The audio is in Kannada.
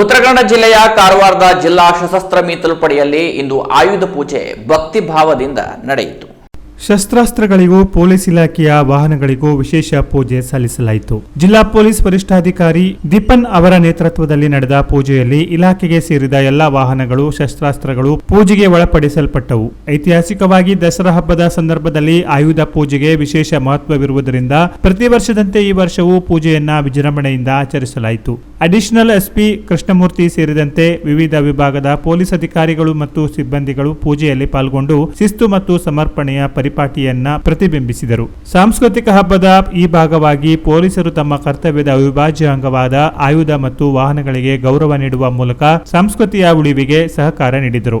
ಉತ್ತರ ಕನ್ನಡ ಜಿಲ್ಲೆಯ ಕಾರವಾರದ ಜಿಲ್ಲಾ ಸಶಸ್ತ್ರ ಮೀಸಲು ಪಡೆಯಲ್ಲಿ ಇಂದು ಆಯುಧ ಪೂಜೆ ಭಕ್ತಿಭಾವದಿಂದ ನಡೆಯಿತು. ಶಸ್ತ್ರಾಸ್ತ್ರಗಳಿಗೂ ಪೊಲೀಸ್ ಇಲಾಖೆಯ ವಾಹನಗಳಿಗೂ ವಿಶೇಷ ಪೂಜೆ ಸಲ್ಲಿಸಲಾಯಿತು. ಜಿಲ್ಲಾ ಪೊಲೀಸ್ ವರಿಷ್ಠಾಧಿಕಾರಿ ದೀಪನ್ ಅವರ ನೇತೃತ್ವದಲ್ಲಿ ನಡೆದ ಪೂಜೆಯಲ್ಲಿ ಇಲಾಖೆಗೆ ಸೇರಿದ ಎಲ್ಲಾ ವಾಹನಗಳು, ಶಸ್ತ್ರಾಸ್ತ್ರಗಳು ಪೂಜೆಗೆ ಒಳಪಡಿಸಲ್ಪಟ್ಟವು. ಐತಿಹಾಸಿಕವಾಗಿ ದಸರಾ ಹಬ್ಬದ ಸಂದರ್ಭದಲ್ಲಿ ಆಯುಧ ಪೂಜೆಗೆ ವಿಶೇಷ ಮಹತ್ವವಿರುವುದರಿಂದ ಪ್ರತಿ ವರ್ಷದಂತೆ ಈ ವರ್ಷವೂ ಪೂಜೆಯನ್ನ ವಿಜೃಂಭಣೆಯಿಂದ ಆಚರಿಸಲಾಯಿತು. ಅಡಿಷನಲ್ ಎಸ್ಪಿ ಕೃಷ್ಣಮೂರ್ತಿ ಸೇರಿದಂತೆ ವಿವಿಧ ವಿಭಾಗದ ಪೊಲೀಸ್ ಅಧಿಕಾರಿಗಳು ಮತ್ತು ಸಿಬ್ಬಂದಿಗಳು ಪೂಜೆಯಲ್ಲಿ ಪಾಲ್ಗೊಂಡು ಶಿಸ್ತು ಮತ್ತು ಸಮರ್ಪಣೆಯ ಪರಿಪಾಟಿಯನ್ನ ಪ್ರತಿಬಿಂಬಿಸಿದರು. ಸಾಂಸ್ಕೃತಿಕ ಹಬ್ಬದ ಈ ಭಾಗವಾಗಿ ಪೊಲೀಸರು ತಮ್ಮ ಕರ್ತವ್ಯದ ಅವಿಭಾಜ್ಯ ಅಂಗವಾದ ಆಯುಧ ಮತ್ತು ವಾಹನಗಳಿಗೆ ಗೌರವ ನೀಡುವ ಮೂಲಕ ಸಂಸ್ಕೃತಿಯ ಉಳಿವಿಗೆ ಸಹಕಾರ ನೀಡಿದರು.